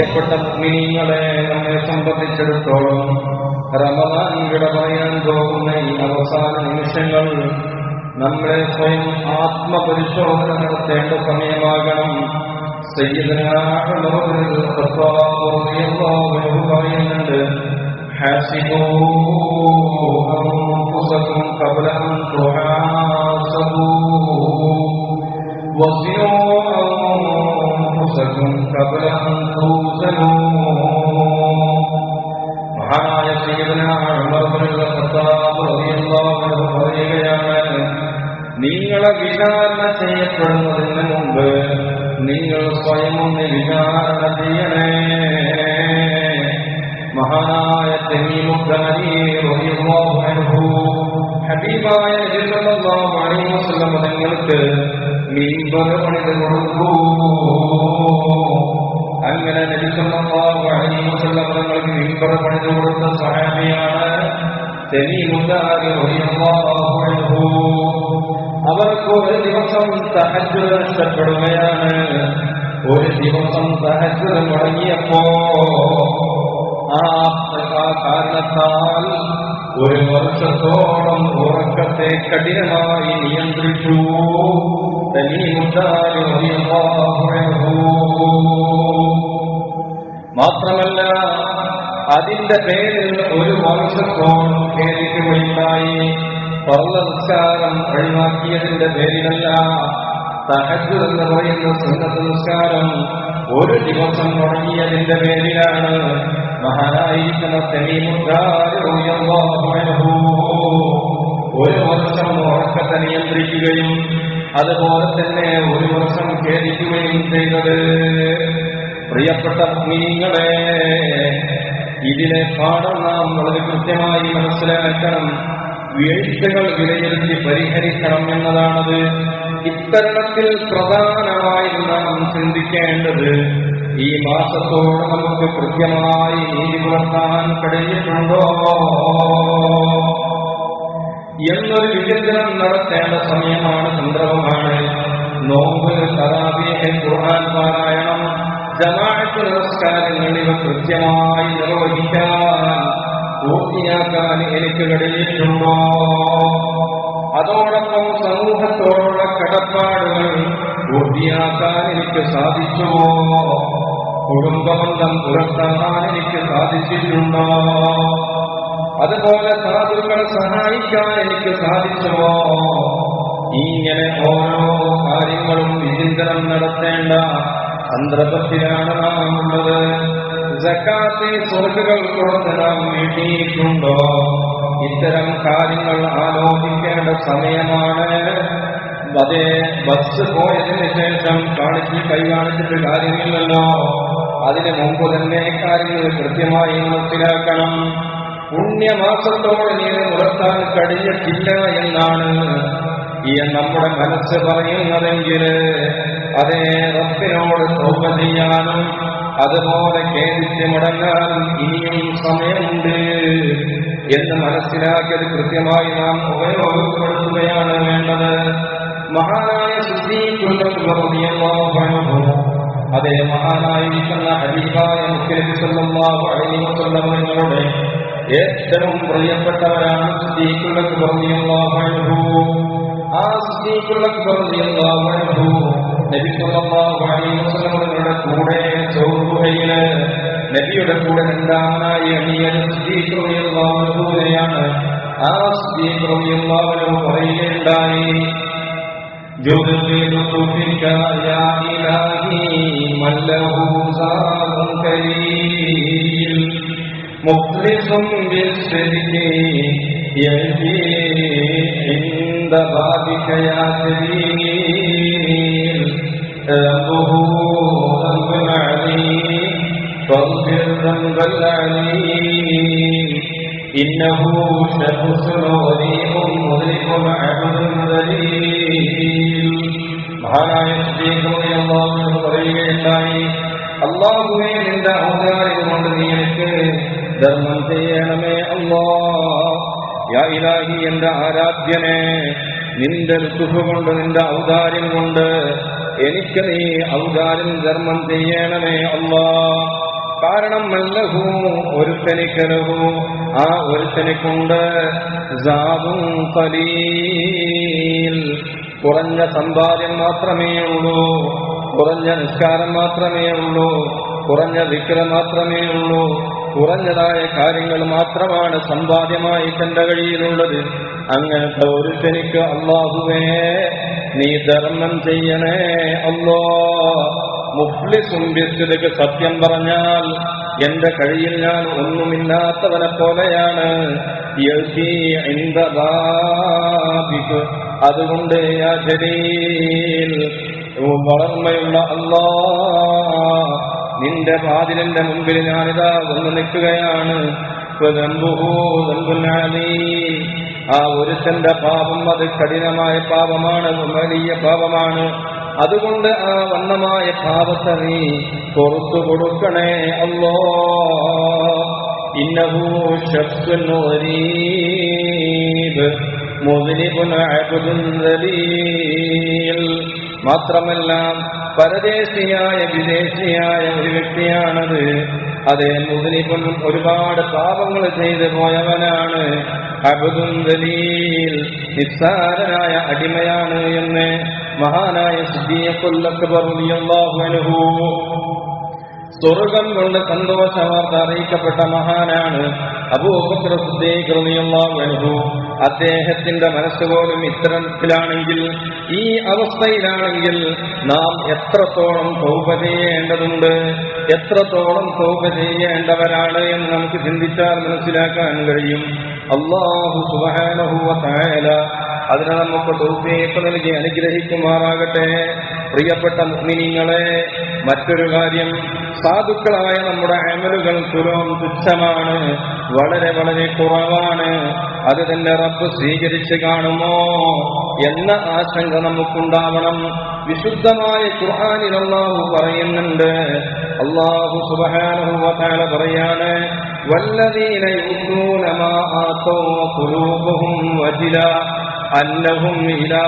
പ്രിയപ്പെട്ട മിനിങ്ങളെ നമ്മെ സംബന്ധിച്ചിടത്തോളം റമദാൻ വിട പറയാൻ പോകുന്ന ഈ അവസാന നിമിഷങ്ങൾ നമ്മളെ സ്വയം ആത്മപരിശോധന നടത്തേണ്ട സമയമാകണം. പറയുന്നുണ്ട് ഹാസിബോ കബലം വസിയോ അങ്ങനെ നബി സല്ലല്ലാഹു അലൈഹി വസല്ലം നിങ്ങൾക്ക് മീൻബർ പണിത് കൊടുത്ത സഹാബിയാണ് അവർക്ക് ഒരു ദിവസം തഹജ്ജുദ് നഷ്ടപ്പെടുകയാണ് ഒരു ദിവസം തഹജ്ജുദ് മുടങ്ങിയപ്പോ ആ കാരണത്താൽ ഒരു വർഷത്തോളം ഉറക്കത്തെ കഠിനമായി നിയന്ത്രിച്ചു. അൻഹു. മാത്രമല്ല അതിന്റെ പേരിൽ ഒരു വർഷത്തോളം ഖേദിക്കുകയുണ്ടായി പർവ നിസ്കാരം ഒഴിവാക്കിയതിന്റെ പേരിലല്ല തഹജ് എന്ന് പറയുന്ന സുന്നത്ത് നിസ്കാരം ഒരു ദിവസം മുടങ്ങിയതിന്റെ പേരിലാണ്. മഹാനായിരിക്കുന്ന ഒരു വർഷം ഉറക്കത്തെ നിയന്ത്രിക്കുകയും അതുപോലെ തന്നെ ഒരു വർഷം ഖേദിക്കുകയും ചെയ്തത്. പ്രിയപ്പെട്ട മീങ്ങളെ ഇതിലെ പാഠം നാം വളരെ കൃത്യമായി മനസ്സിലാക്കണം. വീഴ്ചകൾ വിലയിരുത്തി പരിഹരിക്കണം എന്നതാണത്. ഇത്തരണത്തിൽ പ്രധാനമായി നാം ചിന്തിക്കേണ്ടത് ഈ മാസത്തോട് നമുക്ക് കൃത്യമായി നീതി പുലർത്താൻ കഴിഞ്ഞിട്ടുണ്ടോ എന്നൊരു വിചിന്തനം നടത്തേണ്ട സമയമാണ് സന്ദർഭമാണ്. നോമ്പ് തറാബിയെ ഖുർആൻ പാരായണം ജമാഅത്ത് നമസ്കാരങ്ങൾ ഇവ കൃത്യമായി നിർവഹിക്കാൻ പൂർത്തിയാക്കാൻ എനിക്ക് കഴിയുന്നുണ്ടോ? അതോടൊപ്പം സമൂഹത്തോടുള്ള കടപ്പാടുകൾ പൂർത്തിയാക്കാൻ എനിക്ക് സാധിച്ചുവോ? കുടുംബബന്ധം പുലർത്താൻ എനിക്ക് സാധിച്ചിട്ടുണ്ടോ? അതുപോലെ സാധുക്കളെ സഹായിക്കാൻ എനിക്ക് സാധിച്ചുവോ? ഇങ്ങനെ ഓരോ കാര്യങ്ങളും വിചിന്തനം നടത്തേണ്ട സന്ദർഭത്തിലാണ് നാം ഉള്ളത്. ജക്കാത്തെ സ്വർഗകൾ കൊടുത്ത് വീട്ടിയിട്ടുണ്ടോ ഇത്തരം കാര്യങ്ങൾ ആലോചിക്കേണ്ട സമയമാണ്. അതേ ബസ് പോയതിനു ശേഷം കാണിച്ച് കൈ കാണിച്ചിട്ട് കാര്യമില്ലല്ലോ. അതിനു മുമ്പ് തന്നെ കാര്യങ്ങൾ കൃത്യമായി മനസ്സിലാക്കണം. പുണ്യമാസത്തോടെ നീ നിർത്താൻ കഴിഞ്ഞിട്ടില്ല എന്നാണ് ഈ നമ്മുടെ മനസ്സ് പറയുന്നതെങ്കിൽ അതേ റബ്ബിനോട് തോപ ചെയ്യാനും അതുപോലെ കേന്ദ്രിച്ച് മുടങ്ങാനും ഇനിയും സമയമുണ്ട് എന്ന് മനസ്സിലാക്കിയത് കൃത്യമായി നാം ഉപയോഗപ്പെടുത്തുകയാണ് വേണ്ടത്. മഹാനായ അതെ മഹാനായിരിക്കുന്ന വസല്ലം നിങ്ങളുടെ ഏറ്റവും പ്രിയപ്പെട്ടവരാണ് അൻഹു. ആ അൻഹു നബി സല്ലല്ലാഹു അലൈഹി വസല്ലം നിങ്ങളുടെ കൂടെ ചോറുകയില് നബിയുടെ കൂടെ രണ്ടാമനായി അണിയത് സിദ്ദീഖ് റളിയല്ലാഹു അൻഹുവിനെയാണ് ആ സിദ്ദീഖ് റളിയല്ലാഹു അൻഹു പറയുകയുണ്ടായി جدد بك يا إلهي من له زاد كريم مخلص بالصدق يهدي عند بابك يا كريم ذنبه ذنب عليم فاغفر ذنب العليم إنه شخص غريب مذنب عبد ذليل മഹാനായ സ്ത്രീകളോട് പറയുകയുണ്ടായി അള്ളാഹുവെ നിന്റെ ഔദാര്യം കൊണ്ട് നീ എനിക്ക് ധർമ്മം ചെയ്യണമേ അല്ലാ ഇലാഹി എന്റെ ആരാധ്യനെ നിന്റെ സുഖ കൊണ്ട് നിന്റെ ഔദാര്യം കൊണ്ട് എനിക്ക് നീ ഔദാര്യം ധർമ്മം ചെയ്യണമേ അല്ലാ. കാരണം മല്ലഹു ഒരുത്തനിക്കലഹു ആ ഒരുത്തനിക്കുണ്ട് ജാദും ഖലീൽ. കുറഞ്ഞ സമ്പാദ്യം മാത്രമേ ഉള്ളൂ കുറഞ്ഞ നിസ്കാരം മാത്രമേ ഉള്ളൂ കുറഞ്ഞ വിക്രം മാത്രമേ ഉള്ളൂ. കുറഞ്ഞതായ കാര്യങ്ങൾ മാത്രമാണ് സമ്പാദ്യമായി തന്റെ കഴിയിലുള്ളത് അങ്ങനത്തെ ഒരു ശനിക്ക് അള്ളാഹുവേ നീ ധർമ്മം ചെയ്യണേ അല്ലോ. മുഫ്ലിസുംബിസ്തുക്ക് സത്യം പറഞ്ഞാൽ എന്റെ കഴിയിൽ ഞാൻ ഒന്നുമില്ലാത്തവനെ പോലെയാണ്. അതുകൊണ്ട് വളർമ്മയുള്ള അല്ലാ. നിന്റെ വാതിലിന്റെ മുൻപിൽ ഞാനിതാ വന്ന് നിൽക്കുകയാണ്. ആ ഒരുത്തന്റെ പാപം അത് കഠിനമായ പാപമാണ് വലിയ പാപമാണ്. അതുകൊണ്ട് ആ വണ്ണമായ പാപത്തെ നീ പുറത്തു കൊടുക്കണേ അല്ലോ. ഇന്നഹു ശബ്ദുൻ മാത്രമല്ല പരദേശിയായ വിദേശിയായ ഒരു വ്യക്തിയാണത്. അതേ മുതലിപ്പം ഒരുപാട് പാപങ്ങൾ ചെയ്തു പോയവനാണ് നിസ്സാരനായ അടിമയാണ് എന്ന് മഹാനായ സിദ്ദീഖുല്ലക്ബറുലിയല്ലാഹു സ്വർഗം കൊണ്ട് സന്തോഷവാർത്ത അറിയിക്കപ്പെട്ട മഹാനാണ് അൻഹു. അദ്ദേഹത്തിന്റെ മനസ്സുപോലും ഇത്തരത്തിലാണെങ്കിൽ ഈ അവസ്ഥയിലാണെങ്കിൽ നാം എത്രത്തോളം തൗബ ചെയ്യേണ്ടതുണ്ട് എത്രത്തോളം തൗബ ചെയ്യേണ്ടവരാണ് എന്ന് നമുക്ക് ചിന്തിച്ചാൽ മനസ്സിലാക്കാൻ കഴിയും. അള്ളാഹു സുബ്ഹാനഹു വ തആല അതിനെ നമുക്ക് തൗഫീഖ് നൽകി അനുഗ്രഹിക്കുമാറാകട്ടെ. പ്രിയപ്പെട്ട മുഅ്മിനീങ്ങളെ മറ്റൊരു കാര്യം സാധുക്കളായ നമ്മുടെ അമലുകൾ തുലോം തുച്ഛമാണ്. വളരെ വളരെ കുറവാണ്. അത് തന്നെ റബ്ബ് സ്വീകരിച്ചു കാണുമോ എന്ന ആശങ്ക നമുക്കുണ്ടാവണം. വിശുദ്ധമായ ഖുർആനിൽ അള്ളാഹു പറയുന്നുണ്ട്. അള്ളാഹു തആല പറയാണ് വല്ലദീന യുഅ്തൂന മാ ആതൂ ഖുലൂബുഹും വജില അന്നഹും ഇലാ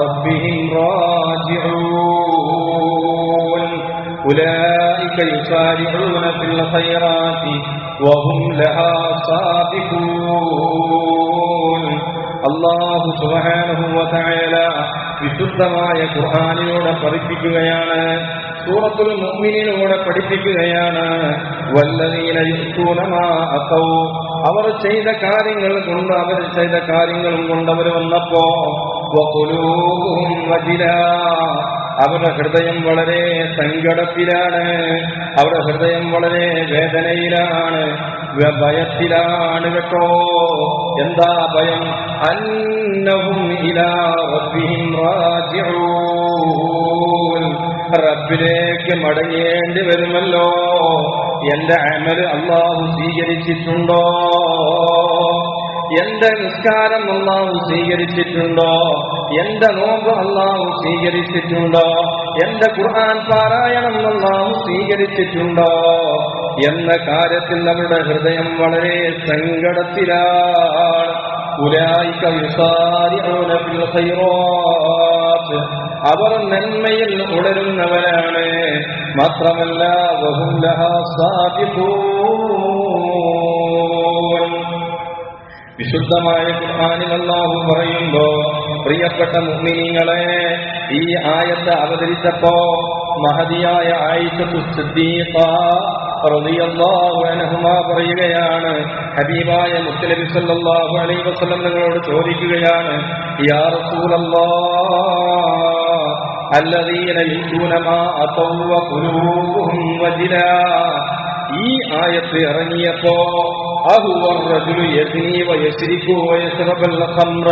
റബ്ബിഹിം റാജിഊൻ. أولئك يسارعون في الخيرات وهم لها سابقون അള്ളാഹു സുബ്ഹാനഹു വ തആല വിശുദ്ധമായ ഖുർആനിലൂടെ പഠിപ്പിക്കുകയാണ് സൂറത്തുൽ മുഅ്മിനീനിലൂടെ പഠിപ്പിക്കുകയാണ് വല്ലദീന യുഅ്തൂന മാ അതൗ അവർ ചെയ്ത കാര്യങ്ങൾ കൊണ്ട് അവർ ചെയ്ത കാര്യങ്ങളും കൊണ്ട് അവർ വന്നപ്പോ വഖുലൂബുഹും വജിലാ അവരുടെ ഹൃദയം വളരെ സങ്കടത്തിലാണ്. അവരുടെ ഹൃദയം വളരെ വേദനയിലാണ്. ഭയത്തിലാണ് കേട്ടോ. എന്താ ഭയം? അന്നവും ഇലാ റബ്ബിഹിം റാജിഊൻ. റബ്ബിലേക്ക് മടങ്ങേണ്ടി വരുമല്ലോ. എന്റെ അമൽ അള്ളാഹു സ്വീകരിച്ചിട്ടുണ്ടോ? എന്റെ നിസ്കാരം അള്ളാഹു സ്വീകരിച്ചിട്ടുണ്ടോ? എന്റെ നോമ്പ് അള്ളാഹു സ്വീകരിച്ചിട്ടുണ്ടോ? എന്റെ ഖുർആൻ പാരായണം അള്ളാഹു സ്വീകരിച്ചിട്ടുണ്ടോ? എന്ന കാര്യത്തിൽ അവരുടെ ഹൃദയം വളരെ സങ്കടത്തിലാണ്. അവർ നന്മയിൽ ഉടരുന്നവരാണ് മാത്രമല്ല വിശുദ്ധമായ ഖുർആനിൽ പറയുമ്പോ പ്രിയപ്പെട്ട മുഅ്മിനീങ്ങളെ ഈ ആയത്ത് അവതരിച്ചപ്പോ മഹതിയായ ആയിഷത്തു സിദ്ദീഖ റളിയല്ലാഹു അൻഹുമ പറയുകയാണ് ഹബീബായ മുത്തനബി സല്ലല്ലാഹു അലൈഹി വസല്ലം നിങ്ങളോട് ചോദിക്കുകയാണ് യാ റസൂലല്ലാഹ് الذين يؤتون ما أتوا وقلوبهم وجلا ഈ ആയത്ത് ഇറങ്ങിയപ്പോ അഹുവ الرجل يزني ويسرق ويشرب الخمر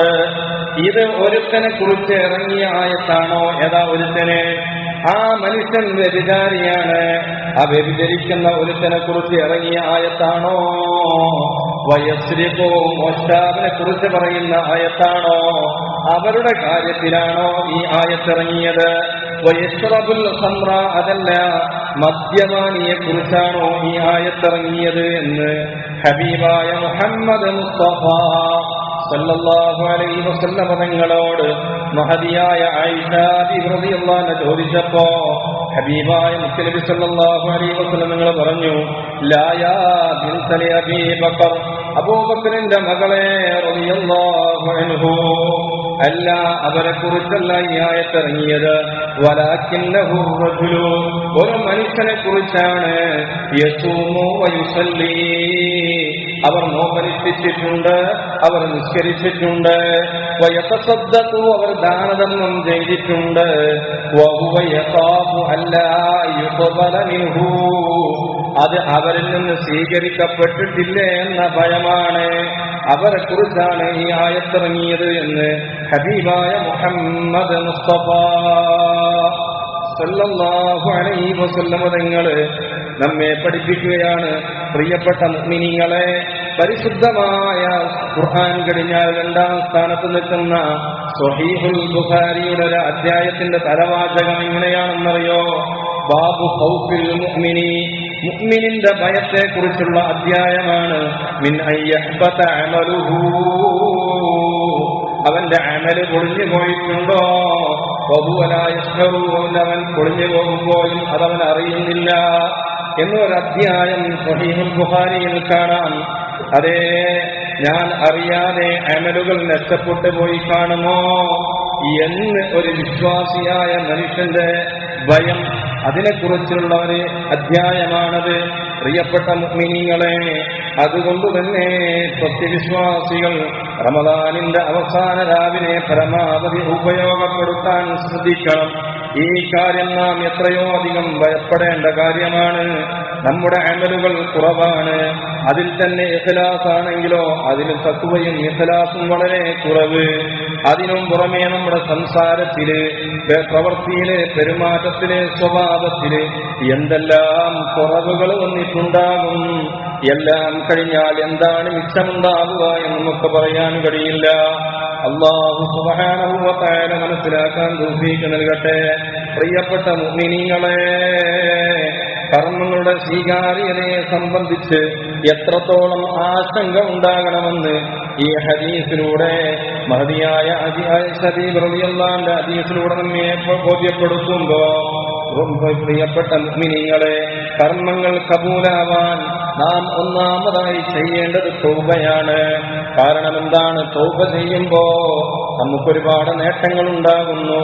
ഇത് ഒരുത്തനെ കുറിച്ച് ഇറങ്ങിയ ആയത്താണോ? ഏതാ ഒരുത്തനെ? ആ മനുഷ്യൻ വ്യഭിചാരിയാണ്. ആ വ്യഭിചരിക്കുന്ന ഒരുത്തനെ കുറിച്ച് ഇറങ്ങിയ ആയത്താണോ? വയസ്രിപ്പോ മോഷ്ടാവിനെ കുറിച്ച് പറയുന്ന ആയത്താണോ? അവരുടെ കാര്യത്തിലാണോ ഈ ആയത്തിറങ്ങിയത്? വയസ്റബുൽ ഖംറ അതല്ല മദ്യപാനിയെ കുറിച്ചാണോ ഈ ആയത്തിറങ്ങിയത് എന്ന് ഹബീബായ മുഹമ്മദ് മുസ്തഫ സല്ലല്ലാഹു അലൈഹി വസല്ലമ മഹതിയായ ചോദിച്ചപ്പോ ഹബീബായ മുസ്ലിബി സല്ലല്ലാഹു അലൈഹി വസല്ലം നിങ്ങൾ പറഞ്ഞു അബൂബക്കറിന്റെ മകളെ അല്ല അവരെ കുറിച്ചല്ല ഈ ആയത്തിറങ്ങിയത്. ഒരു മനുഷ്യനെ കുറിച്ചാണ് യസൂമോ വയുസല്ലി അവർ നോമ്പനുഷ്ഠിച്ചിട്ടുണ്ട് അവർ നിസ്കരിച്ചിട്ടുണ്ട്. വയത്തസദ്ദത്തു അവർ ദാനധർമ്മം ചെയ്തിട്ടുണ്ട്. അത് അവരിൽ നിന്ന് സ്വീകരിക്കപ്പെട്ടിട്ടില്ലേ എന്ന ഭയമാണ്. അവരെ കുറിച്ചാണ് ഈ ആയത്തിറങ്ങിയത് എന്ന് ഹബീബായ മുഹമ്മദ് മുസ്തഫ സല്ലല്ലാഹു അലൈഹി വസല്ലമ നമ്മെ പഠിപ്പിക്കുകയാണ്. പ്രിയപ്പെട്ട മുഅ്മിനീങ്ങളെ പരിശുദ്ധമായ ഖുർആൻ കഴിഞ്ഞാൽ രണ്ടാം സ്ഥാനത്ത് നിൽക്കുന്ന സ്വഹീഹുൽ ബുഖാരിയുടെ ഒരു അധ്യായത്തിന്റെ തലവാചകം എങ്ങനെയാണെന്നറിയോ? ബാബു ഹൗഫിൽ മുഅ്മിനി. മുഅ്മിനിന്റെ ഭയത്തെ കുറിച്ചുള്ള അധ്യായമാണ്. മിൻ അയ്യഹ്ബത അമലുഹു. അവന്റെ അമൽ പൊളിഞ്ഞു പോയിട്ടുണ്ടോ? അവൻ പൊളിഞ്ഞു പോകുമ്പോഴും അതവൻ അറിയുന്നില്ല. എന്നൊരധ്യായം സഹീഹുൽ ബുഹാരിയിൽ കാണാം അതേ ഞാൻ അറിയാതെ അമലുകൾ നഷ്ടപ്പെട്ടു പോയി കാണുമോ? എന്ന് ഒരു വിശ്വാസിയായ മനുഷ്യന്റെ ഭയം അതിനെക്കുറിച്ചുള്ള ഒരു അധ്യായമാണത്. പ്രിയപ്പെട്ട മുഗ്മിനിങ്ങളെ അതുകൊണ്ട് തന്നെ സത്യവിശ്വാസികൾ റമദാനിന്റെ അവസാന രാവിലെ പരമാവധി ഉപയോഗപ്പെടുത്താൻ ശ്രദ്ധിക്കണം. ഈ കാര്യം നാം എത്രയോ അധികം ഭയപ്പെടേണ്ട കാര്യമാണ്. നമ്മുടെ അമലുകൾ കുറവാണ്. അതിൽ തന്നെ ഇഖലാസ് ആണെങ്കിലോ അതിൽ തത്വയും ഇഖലാസും വളരെ കുറവ്. അതിനും പുറമേ നമ്മുടെ സംസാരത്തിൽ പ്രവൃത്തിയിലെ പെരുമാറ്റത്തിലെ സ്വഭാവത്തിൽ എന്തെല്ലാം കുറവുകൾ വന്നിട്ടുണ്ടാകും. എല്ലാം കഴിഞ്ഞാൽ എന്താണ് മിച്ചമുണ്ടാകുക എന്ന് നമുക്ക് പറയാൻ കഴിയില്ല. അള്ളാഹു സുബാനുവത്തായ മനസ്സിലാക്കാൻ ദൂസീക്ക് നൽകട്ടെ. പ്രിയപ്പെട്ട മുഅ്മിനീങ്ങളെ കർമ്മങ്ങളുടെ സ്വീകാര്യതയെ സംബന്ധിച്ച് എത്രത്തോളം ആശങ്ക ഉണ്ടാകണമെന്ന് ഈ ഹദീസിലൂടെ മഹതിയായ റളിയല്ലാഹുവിന്റെ ഹദീസിലൂടെ നമ്മെ ബോധ്യപ്പെടുത്തുമ്പോ പ്രിയപ്പെട്ട മുഅ്മിനീങ്ങളെ കർമ്മങ്ങൾ കബൂലാവാൻ നാം ഒന്നാമതായി ചെയ്യേണ്ടത് തൗബയാണ്. കാരണം എന്താണ് തോപ ചെയ്യുമ്പോ നമുക്കൊരുപാട് നേട്ടങ്ങൾ ഉണ്ടാകുന്നു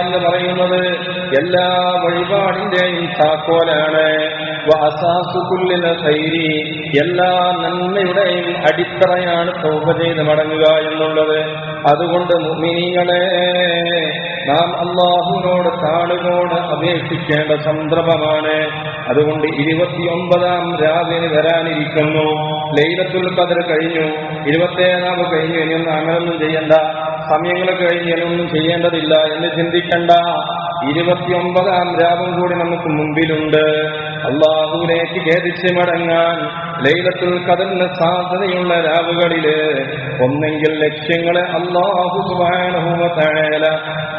എന്ന് പറയുന്നത് എല്ലാ വഴിപാടിന്റെയും താക്കോലാണ്. എല്ലാ നന്മയുടെയും അടിത്തറയാണ് തൗബ ചെയ്ത് മടങ്ങുക എന്നുള്ളത്. അതുകൊണ്ട് മുഅ്മിനീങ്ങളെ നാം അള്ളാഹുവിനോട് താളിനോട് അപേക്ഷിക്കേണ്ട സന്ദർഭമാണ്. അതുകൊണ്ട് ഇരുപത്തിയൊമ്പതാം രാവിലെ വരാനിരിക്കുന്നു. ലൈലത്തുൽ ഖദർ കഴിഞ്ഞു. ഇരുപത്തേഴാവ് കഴിഞ്ഞു. ഇനിയൊന്നും അങ്ങനൊന്നും ചെയ്യണ്ട. സമയങ്ങൾ കഴിഞ്ഞ് ഇനിയൊന്നും ചെയ്യേണ്ടതില്ല എന്ന് ചിന്തിക്കണ്ട. ഇരുപത്തിയൊമ്പതാം രാവും കൂടി നമുക്ക് മുമ്പിലുണ്ട്. അള്ളാഹുവിലേക്ക് ഖേദിച്ച് മടങ്ങാൻ ലൈലത്തുൽ കദറിന് സാധ്യതയുള്ള രാവുകളിൽ ഒന്നെങ്കിൽ ലക്ഷ്യങ്ങളെ അള്ളാഹു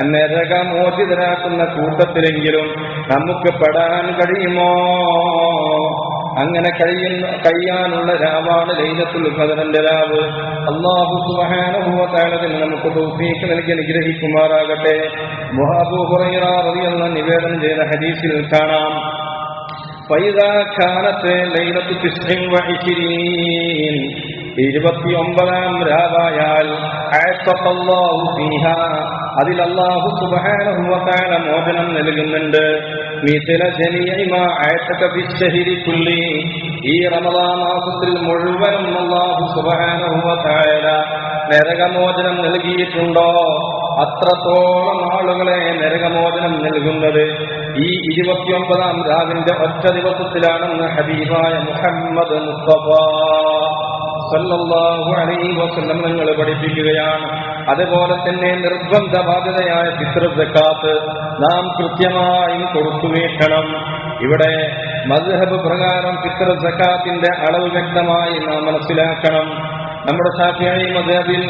എന്നെ നരകമോചിതരാക്കുന്ന കൂട്ടത്തിലെങ്കിലും നമുക്ക് പെടാൻ കഴിയുമോ? അങ്ങനെ കഴിയുന്ന കഴിയാനുള്ള രാവാണ് ലൈലത്തുൽ ഖദറിന്റെ രാവ്. അള്ളാഹു സുബ്ഹാനഹുവതആലതിന് നമുക്ക് തൗഫീഖ് നൽകി അനുഗ്രഹിക്കുമാറാകട്ടെ. മുഹാബു ഹുറൈറ റളിയല്ലാഹു നിവേദനം ചെയ്ത ഹദീസിൽ കാണാം. ഫൈദാ കാനത്ത് ലൈലത്തു തിസ്ഇൻ ഇരുപത്തിയൊമ്പതാം രാവായാൽ അതിൽ അള്ളാഹു സുബ്ഹാനഹു വതആല മോചനം നൽകുന്നുണ്ട്. ഈ റമദാൻ മാസത്തിൽ മുഴുവനും അള്ളാഹു സുബ്ഹാനഹു വതആല നരകമോചനം നൽകിയിട്ടുണ്ടോ? അത്രത്തോളം ആളുകളെ നരകമോചനം നൽകുന്നത് ഈ ഇരുപത്തിയൊമ്പതാം രാവിന്റെ ഒറ്റ ദിവസത്തിലാണെന്ന് ഹബീബായ മുഹമ്മദ് മുസ്തഫ. സല്ലല്ലാഹു അലൈഹി വസല്ലം നിങ്ങൾ പഠിപ്പിക്കുകയാണ്. അതുപോലെ തന്നെ നിർബന്ധ ബാധ്യതയായ പിതൃ സക്കാത്ത് നാം കൃത്യമായും കൊടുത്തു വീക്ഷണം ഇവിടെ മദ്ഹബ് പ്രകാരം ചിത്ര സക്കാത്തിന്റെ അളവ് വ്യക്തമായി നാം മനസ്സിലാക്കണം. നമ്മുടെ ഷാഫിയായി മദ്ഹബിൽ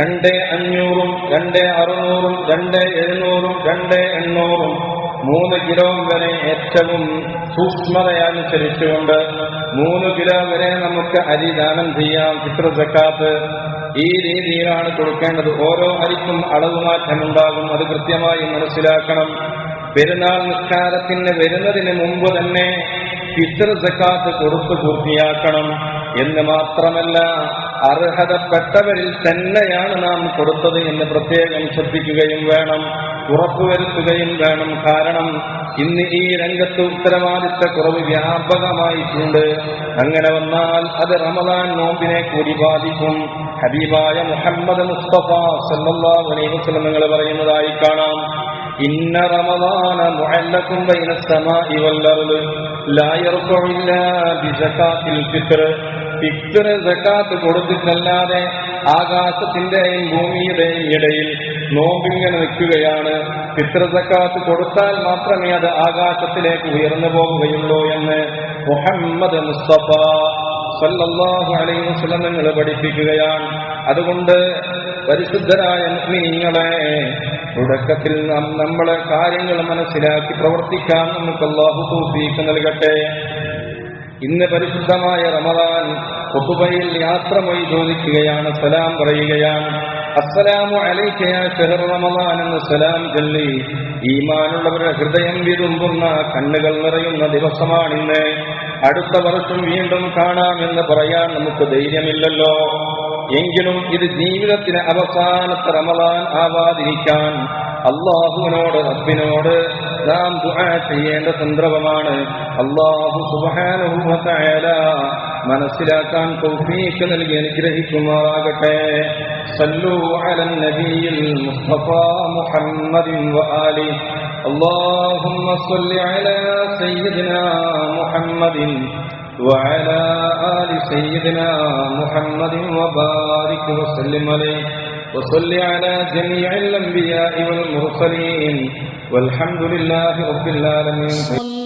രണ്ട് അഞ്ഞൂറും രണ്ട് അറുന്നൂറും രണ്ട് എഴുന്നൂറും രണ്ട് എണ്ണൂറും മൂന്ന് കിലോ വരെ ഏറ്റവും സൂക്ഷ്മതയനുസരിച്ചുകൊണ്ട് മൂന്ന് കിലോ വരെ നമുക്ക് അരി ദാനം ചെയ്യാം ചിത്ര സക്കാത്ത്. ഈ രീതിയിലാണ് കൊടുക്കേണ്ടത്. ഓരോ അരിക്കും അളവ് മാറ്റമുണ്ടാകും. അത് കൃത്യമായി മനസ്സിലാക്കണം. പെരുന്നാൾ നിസ്കാരത്തിന് വരുന്നതിന് മുമ്പ് തന്നെ ഫിത്തർ സക്കാത്ത് കൊടുത്തു പൂർത്തിയാക്കണം എന്ന് മാത്രമല്ല അർഹതപ്പെട്ടവരിൽ തന്നെയാണ് നാം കൊടുത്തത് എന്ന് പ്രത്യേകം ശ്രദ്ധിക്കുകയും വേണം. ഉറപ്പുവരുത്തുകയും വേണം കാരണം ഇന്ന് ഈ രംഗത്ത് ഉത്തരവാദിത്ത കുറവ് വ്യാപകമായിട്ടുണ്ട് അങ്ങനെ വന്നാൽ അത് റമദാൻ നോമ്പിനെ കൂടി ബാധിക്കും ഹബീബായ മുഹമ്മദ് മുസ്തഫ സല്ലല്ലാഹു അലൈഹി വസല്ലം നിങ്ങൾ പറയുന്നതായി കാണാം ഇന്ന റമദാന മുഅല്ലഖും ബൈന السماء والارض لا يرفع الا بزكاه الفطر ഫിക്ർ സക്കാത്ത് കൊടുത്തിട്ടല്ലാതെ ആകാശത്തിന്റെയും ഭൂമിയുടെയും ഇടയിൽ നോമ്പിങ്ങനെ നിൽക്കുകയാണ്. ഫിത്ര സക്കാത്ത് കൊടുത്താൽ മാത്രമേ അത് ആകാശത്തിലേക്ക് ഉയർന്നു പോകുകയുള്ളൂ എന്ന് മുഹമ്മദ് മുസ്തഫ സല്ലല്ലാഹു അലൈഹി വസല്ലം നിങ്ങൾ പഠിപ്പിക്കുകയാണ്. അതുകൊണ്ട് പരിശുദ്ധരായ മുസ്ലിങ്ങളെ തുടക്കത്തിൽ നാം നമ്മളെ കാര്യങ്ങൾ മനസ്സിലാക്കി പ്രവർത്തിക്കാൻ നമുക്ക് അള്ളാഹു തൗഫീഖ് നൽകട്ടെ. ഇന്ന് പരിശുദ്ധമായ റമദാൻ കുത്തുബയിൽ യാത്ര പോയി ചോദിക്കുകയാണ് സലാം പറയുകയാണ്. അസ്സലാമു അലൈക്ക യാ ഷഹർ റമദാൻ എന്ന് സലാം ചൊല്ലി ഈമാനുള്ളവരുടെ ഹൃദയം വിതുമ്പുന്ന കണ്ണുകൾ നിറയുന്ന ദിവസമാണിന്ന്. അടുത്ത വർഷം വീണ്ടും കാണാമെന്ന് പറയാൻ നമുക്ക് ധൈര്യമില്ലല്ലോ. എങ്കിലും ഇത് ജീവിതത്തിന് അവസാനത്തെ റമദാൻ ആവാതിരിക്കാൻ അള്ളാഹുവിനോട് റബ്ബിനോട് നാം ദുആ ചെയ്യേണ്ട സന്ദർഭമാണ് അള്ളാഹു സുബാനുഭവത്തായാല മനസ്സിലാക്കാൻ തൗഫീഖ് നൽകി അനുഗ്രഹിക്കുമാറാകട്ടെ സല്ലു അലൻ നബിയിൽ മുസ്തഫ മുഹമ്മദിൻ വആലി اللهم صل على سيدنا محمد وعلى آل سيدنا محمد وبارك وسلم عليه وصل على جميع الأنبياء والمرسلين والحمد لله رب العالمين.